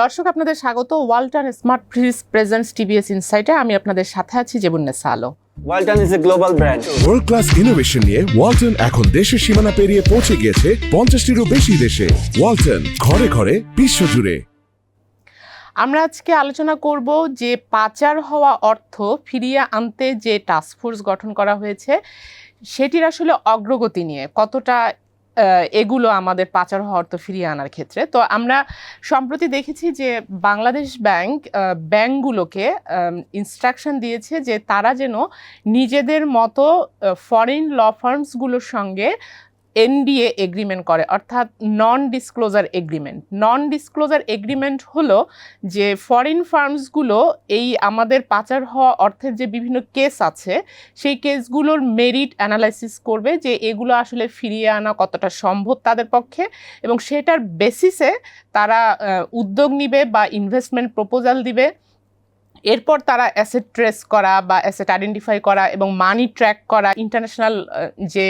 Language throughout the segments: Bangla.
দর্শক আপনাদের স্বাগত। Walton smart fridge presents TVS ইনসাইটে আমি আপনাদের সাথে আছি Jebunnesa Alo. Walton is a global brand. World class innovation নিয়ে ওয়ালটন এখন দেশের সীমানা পেরিয়ে পৌঁছে গিয়েছে পঞ্চাশটিরও বেশি দেশে। ওয়ালটন ঘরে ঘরে বিশ্বজুড়ে আমরা আজকে আলোচনা করব যে পাচার হওয়া অর্থ ফিরিয়ে আনতে যে টাস্কফোর্স গঠন করা হয়েছে সেটির আসলে অগ্রগতি নিয়ে কতটা এগুলো আমাদের পাচার অর্থ ফিরিয়ে আনার ক্ষেত্রে। তো আমরা সম্প্রতি দেখেছি যে বাংলাদেশ ব্যাংক ব্যাংকগুলোকে ইনস্ট্রাকশন দিয়েছে যে তারা যেন নিজেদের মতো ফরেন ল ফার্মসগুলোর সঙ্গে এনডিএ এগ্রিমেন্ট করে, অর্থাৎ non disclosure agreement non disclosure agreement হলো যে ফরেন ফার্মসগুলো এই আমাদের পাচার হওয়া অর্থের যে বিভিন্ন কেস আছে, সেই কেসগুলোর মেরিট অ্যানালাইসিস করবে যে এগুলো আসলে ফিরিয়ে আনা কতটা সম্ভব তাদের পক্ষে এবং সেটার বেসিসে তারা উদ্যোগ নিবে বা ইনভেস্টমেন্ট প্রপোজাল দিবে। এরপর তারা অ্যাসেট ট্রেস করা বা অ্যাসেট আইডেন্টিফাই করা এবং মানি ট্র্যাক করা ইন্টারন্যাশনাল যে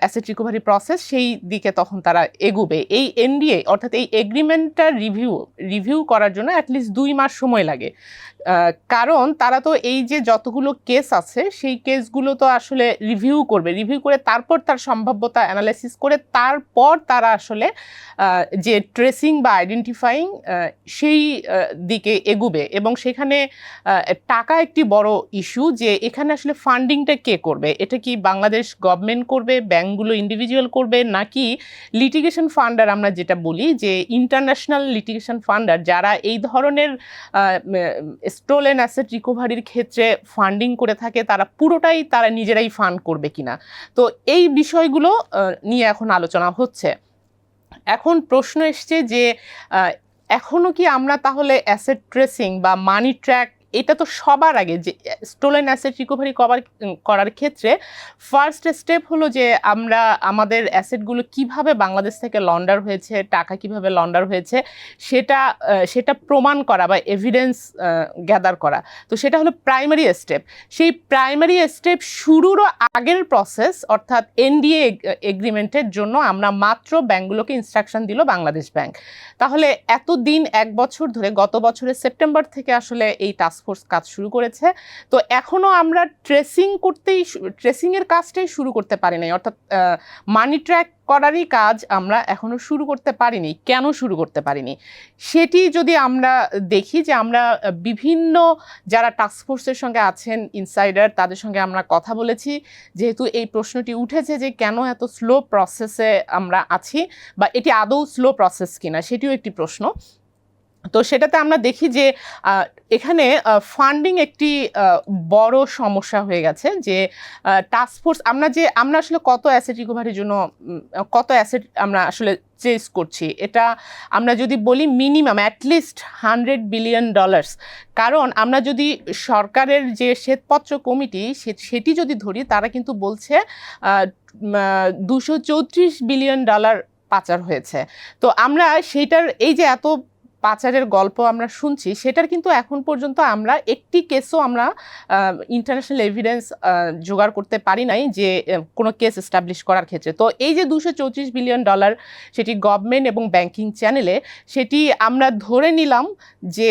অ্যাসেট রিকভারি প্রসেস সেই দিকে তখন তারা এগুবে। এই এনডিএ অর্থাৎ এই এগ্রিমেন্টটা রিভিউ রিভিউ করার জন্য অ্যাটলিস্ট দুই মাস সময় লাগে। কারণ তারা তো এই যে যতগুলো কেস আছে, সেই কেসগুলো তো আসলে রিভিউ করবে। রিভিউ করে তারপর তার সম্ভাব্যতা অ্যানালাইসিস করে তারপর তারা আসলে যে ট্রেসিং বা আইডেন্টিফাইং সেই দিকে এগুবে এবং সেখানে টাকা একটি বড় ইস্যু যে এখানে আসলে ফান্ডিংটা কে করবে? এটা কি বাংলাদেশ গভর্নমেন্ট করবে? ব্যাংকগুলো ইন্ডিভিজুয়াল করবে? নাকি লিটিগেশন ফান্ডার আমরা যেটা বলি যে ইন্টারন্যাশনাল লিটিগেশন ফান্ডার যারা এই ধরনের স্টোলেন অ্যাসেট রিকভারির ক্ষেত্রে ফান্ডিং করে থাকে, তারা পুরোটাই তারা নিজেরাই ফান্ড করবে কিনা? তো এই বিষয়গুলো নিয়ে এখন আলোচনা হচ্ছে। এখন প্রশ্ন এসছে যে আহ, এখনও কি আমরা তাহলে অ্যাসেট ট্রেসিং বা মানি ট্র্যাক এটা তো সবার আগে যে স্টোলেন অ্যাসেট রিকভারি কভার করার ক্ষেত্রে ফার্স্ট স্টেপ হলো যে, আমরা আমাদের অ্যাসেটগুলো কীভাবে বাংলাদেশ থেকে লন্ডার হয়েছে, টাকা কীভাবে লন্ডার হয়েছে, সেটা সেটা প্রমাণ করা বা এভিডেন্স গ্যাদার করা। তো সেটা হলো প্রাইমারি স্টেপ সেই প্রাইমারি স্টেপ শুরুরও আগের প্রসেস অর্থাৎ এনডিএ এগ্রিমেন্টের জন্য আমরা মাত্র ব্যাংকগুলোকে ইনস্ট্রাকশন দিল বাংলাদেশ ব্যাংক তাহলে এতদিন এক বছর ধরে, গত বছরের সেপ্টেম্বর থেকে আসলে এই টাস্কফোর্স কাজ শুরু করেছে। তো এখনও আমরা ট্রেসিং করতেই ট্রেসিংয়ের কাজটাই শুরু করতে পারি নাই। অর্থাৎ মানি ট্র্যাক করারই কাজ আমরা এখনও শুরু করতে পারিনি। কেন শুরু করতে পারিনি? সেটি যদি আমরা দেখি যে আমরা বিভিন্ন যারা টাস্কফোর্সের সঙ্গে আছেন ইনসাইডার তাদের সঙ্গে আমরা কথা বলেছি। যেহেতু এই প্রশ্নটি উঠেছে যে কেন এত স্লো প্রসেসে আমরা আছি বা এটি আদৌ স্লো প্রসেস কিনা, সেটিও একটি প্রশ্ন। তো সেটাতে আমরা দেখি যে এখানে ফান্ডিং একটি বড় সমস্যা হয়ে গেছে যে টাস্কফোর্স আমরা যে, আমরা আসলে কত অ্যাসেট রিকভারির জন্য কত অ্যাসেট আমরা আসলে চেস করছি, এটা আমরা যদি বলি minimum at least hundred billion dollars কারণ আমরা যদি সরকারের যে শ্বেতপত্র কমিটি সেটি যদি ধরি, তারা কিন্তু বলছে দুশো চৌত্রিশ বিলিয়ন ডলার পাচার হয়েছে, তো আমরা সেইটার, এই যে এত পাচারের গল্প আমরা শুনছি, সেটার কিন্তু এখন পর্যন্ত আমরা একটি কেসও আমরা ইন্টারন্যাশনাল এভিডেন্স জোগাড় করতে পারি নাই যে কোনো কেস এস্টাবলিশ করার ক্ষেত্রে। তো এই যে দুশো চৌত্রিশ বিলিয়ন ডলার সেটি গভর্নমেন্ট এবং ব্যাংকিং চ্যানেলে সেটি আমরা ধরে নিলাম যে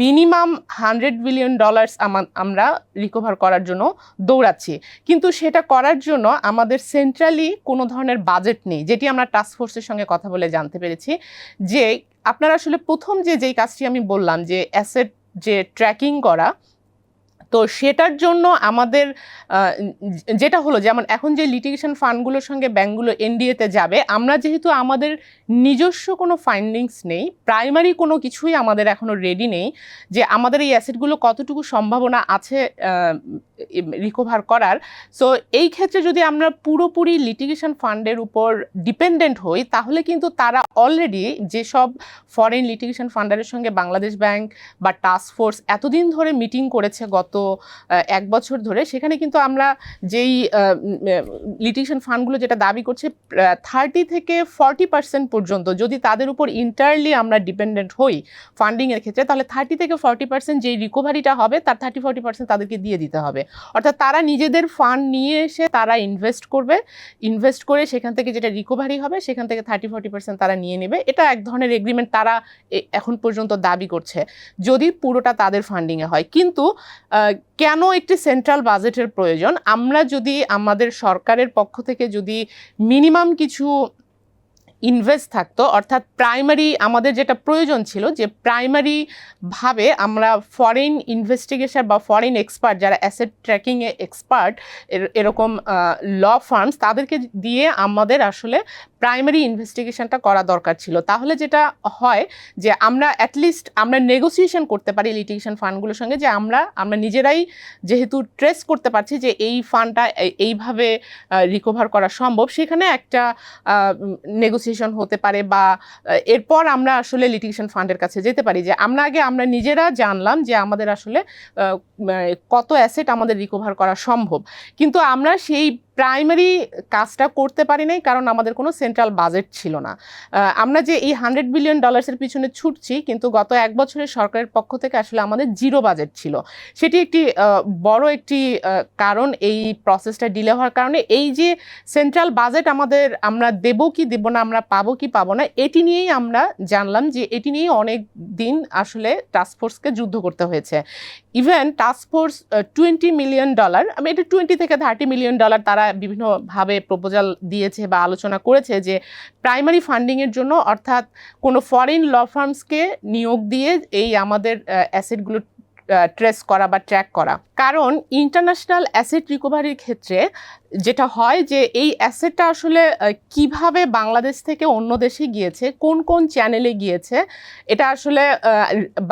মিনিমাম হান্ড্রেড বিলিয়ন ডলার্স আমরা রিকভার করার জন্য দৌড়াচ্ছি। কিন্তু সেটা করার জন্য আমাদের সেন্ট্রালি কোনো ধরনের বাজেট নেই, যেটি আমরা টাস্ক ফোর্সের সঙ্গে কথা বলে জানতে পেরেছি যে আপনারা আসলে প্রথম যে যেই কাজটি আমি বললাম যে অ্যাসেট যে ট্র্যাকিং করা তো সেটার জন্য আমাদের যেটা হলো যেমন এখন যে লিটিগেশন ফান্ডগুলোর সঙ্গে ব্যাংকগুলো এনডিএতে যাবে, আমরা যেহেতু আমাদের নিজস্ব কোনো ফাইন্ডিংস নেই প্রাইমারি কোনো কিছুই আমাদের এখনও রেডি নেই, যে আমাদের এই অ্যাসেটগুলো কতটুকু সম্ভাবনা আছে রিকভার করার সো এই ক্ষেত্রে যদি আমরা পুরোপুরি লিটিগেশন ফান্ডের উপর ডিপেন্ডেন্ট হই, তাহলে কিন্তু তারা অলরেডি যেসব ফরেন লিটিগেশন ফান্ডারের সঙ্গে বাংলাদেশ ব্যাংক বা টাস্ক ফোর্স এতদিন ধরে মিটিং করেছে গত এক বছর ধরে সেখানে কিন্তু আমরা যেই লিটিগেশন ফান্ডগুলো যেটা দাবি করছে থার্টি থেকে ফর্টি পার্সেন্ট পর্যন্ত যদি তাদের উপর ইন্টারলি আমরা ডিপেন্ডেন্ট হই ফান্ডিংয়ের ক্ষেত্রে, তাহলে থার্টি থেকে ফর্টি পার্সেন্ট যেই রিকভারিটা হবে, তার থার্টি ফর্টি পার্সেন্ট তাদেরকে দিয়ে দিতে হবে। অর্থাৎ তারা নিজেদের ফান্ড নিয়ে এসে তারা ইনভেস্ট করবে ইনভেস্ট করে সেখান থেকে যেটা রিকভারি হবে, সেখান থেকে থার্টি ফর্টি পার্সেন্ট তারা নিয়ে নেবে। এটা এক ধরনের এগ্রিমেন্ট তারা এখন পর্যন্ত দাবি করছে, যদি পুরোটা তাদের ফান্ডিংয়ে হয়। কিন্তু কেন একটি সেন্ট্রাল বাজেটের প্রয়োজন? আমরা যদি আমাদের সরকারের পক্ষ থেকে যদি মিনিমাম কিছু ইনভেস্ট থাকতো, অর্থাৎ প্রাইমারি আমাদের যেটা প্রয়োজন ছিল যে প্রাইমারি ভাবে আমরা ফরেন ইনভেস্টিগেশন বা ফরেন এক্সপার্ট যারা অ্যাসেট ট্র্যাকিংয়ে এক্সপার্ট এরকম ল ফার্মস তাদেরকে দিয়ে আমাদের আসলে প্রাইমারি ইনভেস্টিগেশনটা করা দরকার ছিল। তাহলে যেটা হয় যে আমরা অ্যাটলিস্ট আমরা নেগোসিয়েশন করতে পারি লিটিগেশন ফান্ডগুলোর সঙ্গে যে আমরা আমরা নিজেরাই যেহেতু ট্রেস করতে পারছি যে এই ফান্ডটা এইভাবে রিকভার করা সম্ভব, সেখানে একটা নেগোসিয়েশন হতে পারে বা এরপর আমরা আসলে লিটিগেশন ফান্ডের কাছে যেতে পারি যে আমরা আগে আমরা নিজেরা জানলাম যে আমাদের আসলে কত অ্যাসেট আমাদের রিকভার করা সম্ভব। কিন্তু আমরা সেই প্রাইমারি কাজটা করতে পারি নাই, কারণ আমাদের কোনো সেন্ট্রাল বাজেট ছিল না। আমরা যে এই হান্ড্রেড বিলিয়ন ডলার্সের পিছনে ছুটছি, কিন্তু গত এক বছরের সরকারের পক্ষ থেকে আসলে আমাদের জিরো বাজেট ছিল। সেটি একটি বড় একটি কারণ এই প্রসেসটা ডিলে হওয়ার কারণে। এই যে সেন্ট্রাল বাজেট আমাদের, আমরা দেবো কি দেবো না, আমরা পাবো কি পাবো না, এটি নিয়েই আমরা জানলাম যে এটি নিয়েই অনেক দিন আসলে টাস্কফোর্সকে যুদ্ধ করতে হয়েছে। Even task force twenty million dollar আমি এটা টোয়েন্টি থেকে থার্টি মিলিয়ন ডলার তারা বিভিন্নভাবে প্রপোজাল দিয়েছে বা আলোচনা করেছে যে প্রাইমারি ফান্ডিংয়ের জন্য অর্থাৎ কোনো ফরেন ল ফার্মসকে নিয়োগ দিয়ে এই আমাদের অ্যাসেটগুলো ট্রেস করা বা ট্র্যাক করা। কারণ ইন্টারন্যাশনাল অ্যাসেট রিকভারির ক্ষেত্রে যেটা হয় যে এই অ্যাসেটটা আসলে কীভাবে বাংলাদেশ থেকে অন্য দেশে গিয়েছে, কোন কোন চ্যানেলে গিয়েছে, এটা আসলে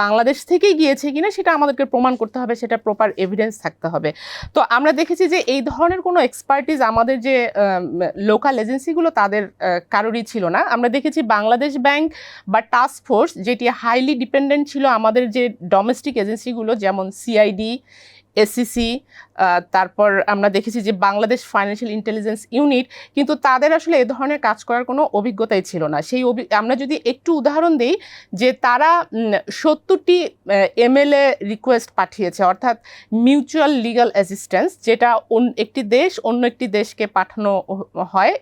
বাংলাদেশ থেকেই গিয়েছে কিনা সেটা আমাদেরকে প্রমাণ করতে হবে, সেটা প্রপার এভিডেন্স থাকতে হবে। তো আমরা দেখেছি যে এই ধরনের কোনো এক্সপার্টিস আমাদের যে লোকাল এজেন্সিগুলো তাদের কারোরই ছিল না। আমরা দেখেছি বাংলাদেশ ব্যাংক বা টাস্ক ফোর্স যেটি হাইলি ডিপেন্ডেন্ট ছিল আমাদের যে ডোমেস্টিক এজেন্সিগুলো যেমন সিআইডি এসসিসি তারপর আমরা দেখেছি যে বাংলাদেশ ফাইন্যান্সিয়াল ইন্টেলিজেন্স ইউনিট কিন্তু তাদের আসলে এ ধরনের কাজ করার কোনো অভিজ্ঞতাই ছিল না। সেই আমরা যদি একটু উদাহরণ দিই যে তারা সত্তরটি এমএলএ রিকোয়েস্ট পাঠিয়েছে, অর্থাৎ মিউচুয়াল লিগাল অ্যাসিস্ট্যান্স যেটা একটি দেশ অন্য একটি দেশকে পাঠানো হয়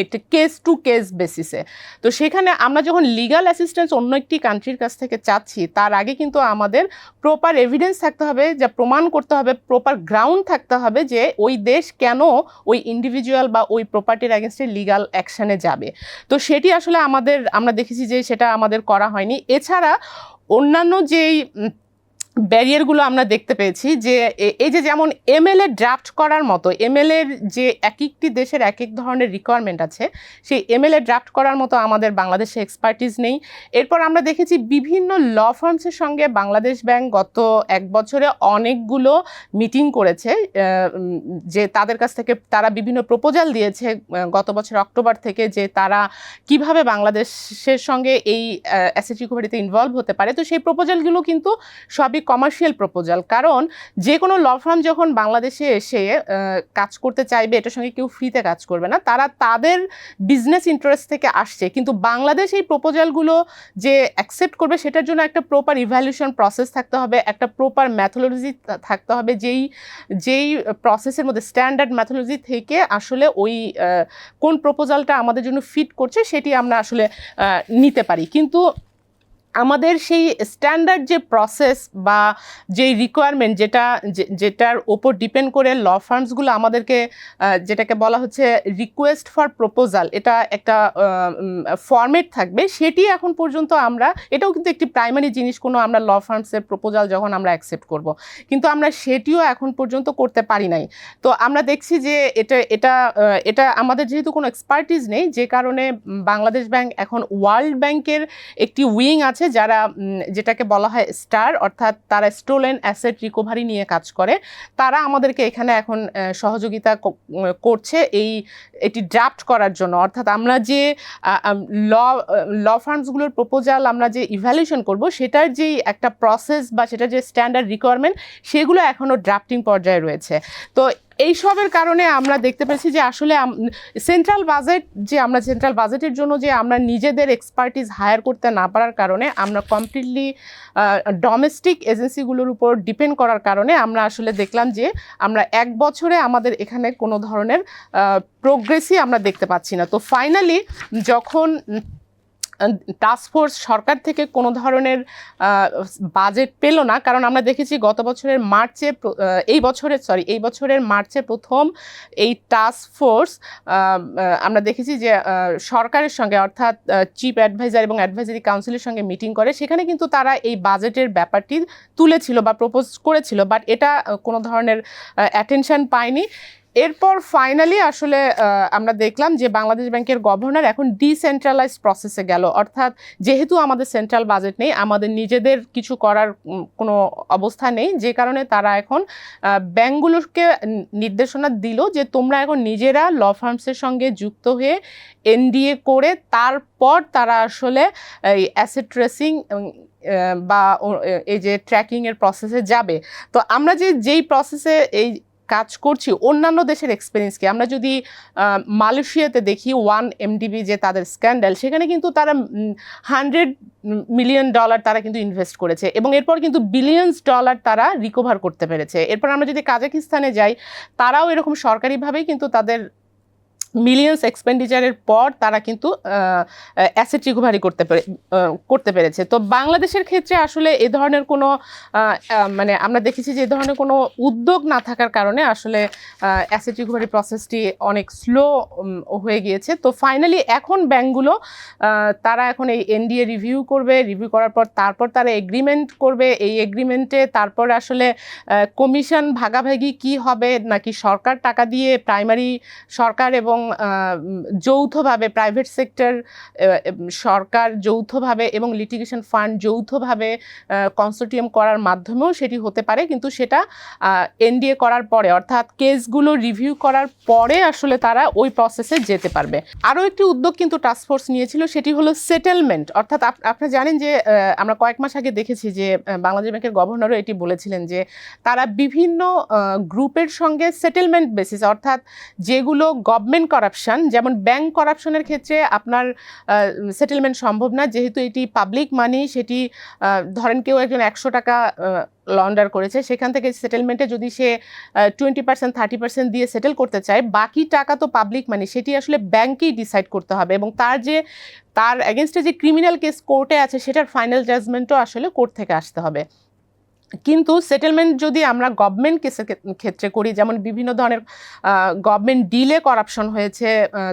এটা কেস টু কেস বেসিসে তো সেখানে আমরা যখন লিগাল অ্যাসিস্ট্যান্স অন্য একটি কান্ট্রির কাছ থেকে চাচ্ছি, তার আগে কিন্তু আমাদের প্রপার এভিডেন্স থাকতে হবে, যা প্রমাণ করতে হবে প্রপার গ্রাউন্ড থাকতে হবে যে ওই দেশ কেন ওই ইন্ডিভিজুয়াল বা ওই প্রপার্টির অ্যাগেনস্টে লিগাল অ্যাকশানে যাবে। তো সেটি আসলে আমাদের, আমরা দেখেছি যে সেটা আমাদের করা হয়নি। এছাড়া অন্যান্য যেই ব্যারিয়ারগুলো আমরা দেখতে পেয়েছি যে এই যে যেমন এমএলএ ড্রাফট করার মতো এমএলএর যে এক একটি দেশের এক এক ধরনের রিকোয়ারমেন্ট আছে, সেই এমএলএ ড্রাফট করার মতো আমাদের বাংলাদেশে এক্সপার্টিস নেই। এরপর আমরা দেখেছি বিভিন্ন ল ফার্মসের সঙ্গে বাংলাদেশ ব্যাংক গত এক বছরে অনেকগুলো মিটিং করেছে যে তাদের কাছ থেকে তারা বিভিন্ন প্রপোজাল দিয়েছে গত বছর অক্টোবর থেকে যে তারা কীভাবে বাংলাদেশের সঙ্গে এই অ্যাসেট রিকভারিতে ইনভলভ হতে পারে। তো সেই প্রপোজালগুলো কিন্তু সবই কমার্শিয়াল প্রপোজাল কারণ যে কোনো ল ফার্ম যখন বাংলাদেশে এসে কাজ করতে চাইবে, এটার সঙ্গে কেউ ফ্রিতে কাজ করবে না, তারা তাদের বিজনেস ইন্টারেস্ট থেকে আসছে। কিন্তু বাংলাদেশ এই প্রপোজালগুলো যে অ্যাকসেপ্ট করবে, সেটার জন্য একটা প্রপার ইভ্যালুয়েশন প্রসেস থাকতে হবে, একটা প্রপার ম্যাথোলজি থাকতে হবে, যেই যেই প্রসেসের মধ্যে স্ট্যান্ডার্ড ম্যাথোলজি থেকে আসলে ওই কোন প্রপোজালটা আমাদের জন্য ফিট করছে, সেটি আমরা আসলে নিতে পারি। কিন্তু আমাদের সেই স্ট্যান্ডার্ড যে প্রসেস বা যে রিকোয়ারমেন্ট যেটা যেটার ওপর ডিপেন্ড করে ল ফার্মসগুলো আমাদেরকে যেটাকে বলা হচ্ছে রিকোয়েস্ট ফর প্রপোজাল এটা একটা ফর্মেট থাকবে। সেটি এখন পর্যন্ত আমরা, এটাও কিন্তু একটি প্রাইমারি জিনিস, কোনো আমরা ল ফার্মসের প্রপোজাল যখন আমরা অ্যাকসেপ্ট করব। কিন্তু আমরা সেটিও এখন পর্যন্ত করতে পারি নাই। তো আমরা দেখছি যে এটা এটা এটা আমাদের যেহেতু কোনো এক্সপার্টিস নেই, যে কারণে বাংলাদেশ ব্যাংক এখন ওয়ার্ল্ড ব্যাংকের একটি উইং আছে আছে যারা যেটাকে বলা হয় স্টার, অর্থাৎ তারা স্টোলেন অ্যাসেট রিকভারি নিয়ে কাজ করে, তারা আমাদেরকে এখানে এখন সহযোগিতা করছে এই, এটি ড্রাফট করার জন্য। অর্থাৎ আমরা যে ল ল ফার্মসগুলোর প্রপোজাল আমরা যে ইভ্যালুয়েশন করব, সেটার যেই একটা প্রসেস বা সেটার যে স্ট্যান্ডার্ড রিকোয়ারমেন্ট সেগুলো এখনও ড্রাফটিং পর্যায়ে রয়েছে। তো এইসবের কারণে আমরা দেখতে পেয়েছি যে আসলে সেন্ট্রাল বাজেট যে আমরা সেন্ট্রাল বাজেটের জন্য যে আমরা নিজেদের এক্সপার্টিস হায়ার করতে না পারার কারণে, আমরা কমপ্লিটলি ডোমেস্টিক এজেন্সিগুলোর উপর ডিপেন্ড করার কারণে আমরা আসলে দেখলাম যে আমরা এক বছরে আমাদের এখানে কোনো ধরনের প্রোগ্রেসই আমরা দেখতে পাচ্ছি না। তো ফাইনালি যখন টাস্কফোর্স সরকার থেকে কোনো ধরনের বাজেট পেল না। কারণ আমরা দেখেছি গত বছরের মার্চে এই বছরের সরি এই বছরের মার্চে প্রথম এই টাস্ক ফোর্স আমরা দেখেছি যে সরকারের সঙ্গে অর্থাৎ চিফ অ্যাডভাইজার এবং অ্যাডভাইজারি কাউন্সিলের সঙ্গে মিটিং করে। সেখানে কিন্তু তারা এই বাজেটের ব্যাপারটি তুলেছিল বা প্রপোজ করেছিল বাট এটা কোনো ধরনের অ্যাটেনশন পায়নি। এরপর ফাইনালি আসলে আমরা দেখলাম যে বাংলাদেশ ব্যাংকের গভর্নর এখন ডিসেন্ট্রালাইজ প্রসেসে গেল। অর্থাৎ যেহেতু আমাদের সেন্ট্রাল বাজেট নেই, আমাদের নিজেদের কিছু করার কোনো অবস্থা নেই, যে কারণে তারা এখন ব্যাংকগুলোকে নির্দেশনা দিল যে তোমরা এখন নিজেরা ল ফার্মসের সঙ্গে যুক্ত হয়ে এনডিএ করে তারপর তারা আসলে, এই অ্যাসেট ট্রেসিং বা এই যে ট্র্যাকিংয়ের প্রসেসে যাবে। তো আমরা যে, যেই প্রসেসে এই কাজ করছি, অন্যান্য দেশের এক্সপিরিয়েন্সকে আমরা যদি মালয়েশিয়াতে দেখি ওয়ান এমডিবি যে তাদের স্ক্যান্ডাল সেখানে কিন্তু তারা হান্ড্রেড মিলিয়ন ডলার তারা কিন্তু ইনভেস্ট করেছে এবং এরপর কিন্তু বিলিয়নস ডলার তারা রিকভার করতে পেরেছে। এরপর আমরা যদি কাজাকিস্তানে যাই, তারাও এরকম সরকারিভাবেই কিন্তু তাদের মিলিয়ন্স এক্সপেন্ডিচারের পর তারা কিন্তু অ্যাসেট রিকভারি করতে পেরে করতে পেরেছে। তো বাংলাদেশের ক্ষেত্রে আসলে এ ধরনের কোনো মানে আমরা দেখেছি যে এ ধরনের কোনো উদ্যোগ না থাকার কারণে আসলে অ্যাসেট রিকভারি প্রসেসটি অনেক স্লো হয়ে গিয়েছে। তো ফাইনালি এখন ব্যাংকগুলো আহ, তারা এখন এই এনডিএ রিভিউ করবে। রিভিউ করার পর তারপর তারা এগ্রিমেন্ট করবে। এই এগ্রিমেন্টে তারপর আসলে কমিশন ভাগাভাগি কি হবে? নাকি সরকার টাকা দিয়ে প্রাইমারি সরকার এবং উম, যৌথভাবে প্রাইভেট সেক্টর সরকার যৌথভাবে এবং লিটিগেশন ফান্ড যৌথভাবে কনসোর্টিয়াম করার মাধ্যমেও সেটি হতে পারে। কিন্তু সেটা এনডিএ করার পরে অর্থাৎ কেসগুলো রিভিউ করার পরে আসলে তারা ওই প্রসেসে যেতে পারবে। আরও একটি উদ্যোগ কিন্তু টাস্কফোর্স নিয়েছিল সেটি হলো সেটেলমেন্ট অর্থাৎ আপ- আপনারা জানেন যে আমরা কয়েক মাস আগে দেখেছি যে বাংলাদেশ ব্যাংকের গভর্নরও এটি বলেছিলেন যে তারা বিভিন্ন গ্রুপের সঙ্গে সেটেলমেন্ট বেসিস অর্থাৎ যেগুলো গভর্নমেন্ট করাপশন যেমন ব্যাংক করাপশনের ক্ষেত্রে আপনার সেটেলমেন্ট সম্ভব না। যেহেতু এটি পাবলিক মানি সেটি ধরেন কেউ একজন একশো টাকা লন্ডার করেছে, সেখান থেকে সেটেলমেন্টে যদি সে টোয়েন্টি পার্সেন্ট থার্টি পার্সেন্ট দিয়ে সেটেল করতে চায়, বাকি টাকা তো পাবলিক মানি সেটি আসলে ব্যাংকেই ডিসাইড করতে হবে। এবং তার যে, তার এগেনস্টে যে ক্রিমিনাল কেস কোর্টে আছে, সেটার ফাইনাল জাজমেন্টও আসলে কোর্ট থেকে আসতে হবে। কিন্তু সেটেলমেন্ট যদি আমরা গভর্নমেন্ট কেসের ক্ষেত্রে করি, যেমন বিভিন্ন ধরনের গভর্নমেন্ট ডিলে করাপশন হয়েছে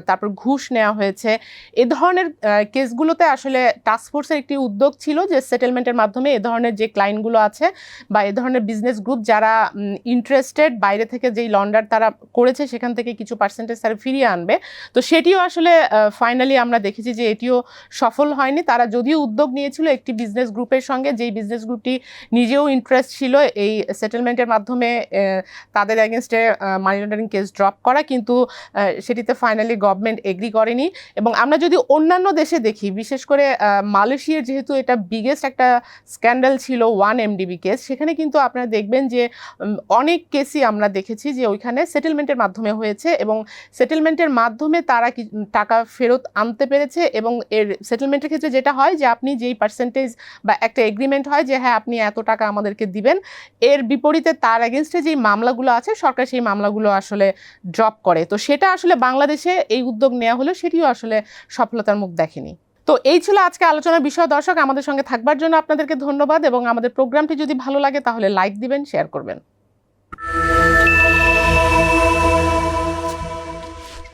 তারপর ঘুষ নেওয়া হয়েছে, এ ধরনের কেসগুলোতে আসলে টাস্কফোর্সের একটি উদ্যোগ ছিল যে সেটেলমেন্টের মাধ্যমে এ ধরনের যে ক্লায়েন্টগুলো আছে বা এ ধরনের বিজনেস গ্রুপ যারা ইন্টারেস্টেড বাইরে থেকে যেই লন্ডার তারা করেছে, সেখান থেকে কিছু পার্সেন্টেজ তারা ফিরিয়ে আনবে। তো সেটিও আসলে ফাইনালি আমরা দেখেছি যে এটিও সফল হয়নি। তারা যদিও উদ্যোগ নিয়েছিল একটি বিজনেস গ্রুপের সঙ্গে, যেই বিজনেস গ্রুপটি নিজেও ইন্টারেস্ট ছিল এই সেটেলমেন্টের মাধ্যমে তাদের অ্যাগেনস্টে মানি লন্ডারিং কেস ড্রপ করা, কিন্তু সেটিতে ফাইনালি গভর্নমেন্ট এগ্রি করেনি। এবং আমরা যদি অন্যান্য দেশে দেখি, বিশেষ করে মালয়েশিয়ার যেহেতু এটা বিগেস্ট একটা স্ক্যান্ডাল ছিল ওয়ান এমডিবি কেস সেখানে কিন্তু আপনারা দেখবেন যে অনেক কেসই আমরা দেখেছি যে ওইখানে সেটেলমেন্টের মাধ্যমে হয়েছে এবং সেটেলমেন্টের মাধ্যমে তারা কি- টাকা ফেরত আনতে পেরেছে এবং এর সেটেলমেন্টের ক্ষেত্রে যেটা হয় যে, আপনি যেই পার্সেন্টেজ বা একটা এগ্রিমেন্ট হয় যে হ্যাঁ আপনি এত টাকা আমাদেরকে দিবেন। এর বিপরীতে তার এগেনস্টে যেই মামলাগুলো আছে, সরকার সেই মামলাগুলো আসলে ড্রপ করে। তো সেটা আসলে বাংলাদেশে এই উদ্যোগ নেওয়া হলো সেটিও আসলে সফলতার মুখ দেখেনি। তো এই ছিল আজকে আলোচনার বিষয়। দর্শক, আমাদের সঙ্গে থাকবার জন্য আপনাদেরকে ধন্যবাদ এবং আমাদের প্রোগ্রামটি যদি ভালো লাগে তাহলে লাইক দিবেন শেয়ার করবেন।